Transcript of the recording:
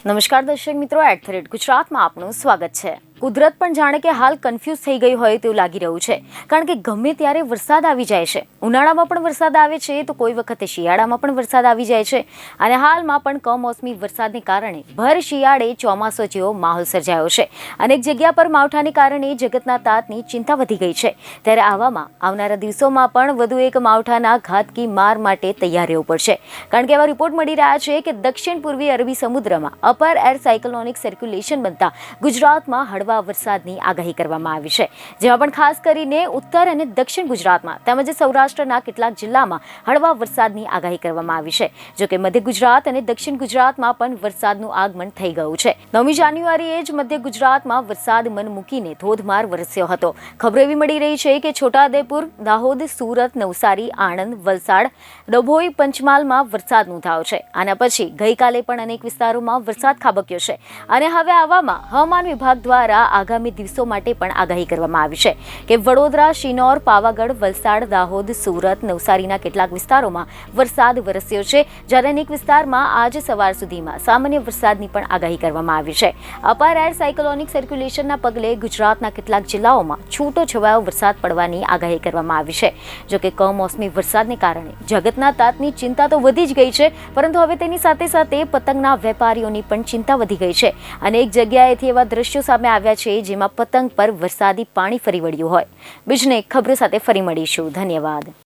નમસ્કાર દર્શક મિત્રો એટ ગુજરાતમાં આપનું સ્વાગત છે. કુદરત પણ જાણે કે હાલ કન્ફ્યુઝ થઈ ગઈ હોય તેવું લાગી રહ્યું છે. કારણ કે ગમે ત્યારે વરસાદ આવી જાય છે, ઉનાળામાં પણ વરસાદ આવે છે, તો કોઈ વખતે શિયાળામાં પણ વરસાદ આવી જાય છે. અને હાલમાં પણ કમોસમી વરસાદને કારણે ભર શિયાળે ચોમાસો જેવો માહોલ સર્જાયો છે. અનેક જગ્યા પર માવઠાને કારણે જગતના તાતની ચિંતા વધી ગઈ છે. ત્યારે આવામાં, આવનારા દિવસોમાં પણ વધુ એક માવઠાના ઘાતકી માર માટે તૈયાર રહેવું પડશે. કારણ કે એવા રિપોર્ટ મળી રહ્યા છે કે દક્ષિણ પૂર્વી અરબી સમુદ્રમાં અપર એર સાયક્લોનિક સર્ક્યુલેશન બનતા ગુજરાતમાં હળવા વરસાદની આગાહી કરવામાં આવી છે. જેમાં પણ ખાસ કરીને ઉત્તર અને દક્ષિણ ગુજરાતમાં તેમજ સૌરાષ્ટ્રના કેટલાક જિલ્લામાં હળવા વરસાદની આગાહી કરવામાં આવી છે. જોકે મધ્ય ગુજરાત અને દક્ષિણ ગુજરાતમાં પણ વરસાદનું આગમન થઈ ગયું છે. નવમી જાન્યુઆરીએ જ મધ્ય ગુજરાતમાં વરસાદ મન મૂકીને ધોધમાર વરસ્યો હતો. ખબર એવી મળી રહી છે કે છોટાઉદેપુર, દાહોદ, સુરત, નવસારી, આણંદ, વલસાડ, ડભોઈ, પંચમહાલમાં વરસાદ નોંધાયો છે. આના પછી ગઈકાલે પણ અનેક વિસ્તારોમાં વરસાદ ખાબક્યો છે. અને હવે આવામાં હવામાન વિભાગ દ્વારા આગામી દિવસો માટે પણ આગાહી કરવામાં આવી છે કે વડોદરા, શિનોર, પાવાગઢ, વલસાડ, દાહોદ, સુરત, નવસારીના કેટલાક વિસ્તારોમાં વરસાદ વરસ્યો છે. જ્યારે અનેક વિસ્તારમાં આજ સવાર સુધીમાં સામાન્ય વરસાદની પણ આગાહી કરવામાં આવી છે. અપાર એર સાયક્લોનિક સર્ક્યુલેશનના પગલે ગુજરાતના કેટલાક જિલ્લાઓમાં છૂટો છવાયો વરસાદ પડવાની આગાહી કરવામાં આવી છે. જોકે કમોસમી વરસાદને કારણે જગતના તાતની ચિંતા તો વધી જ ગઈ છે, પરંતુ હવે તેની સાથે સાથે પતંગના વેપારીઓની પણ ચિંતા વધી ગઈ છે. અનેક જગ્યાએથી એવા દ્રશ્યો સામે આવ્યા છે જેમાં પતંગ પર વરસાદી પાણી ફરી વળ્યું હોય. બીજને ખબરો સાથે ફરી મળીશું. ધન્યવાદ.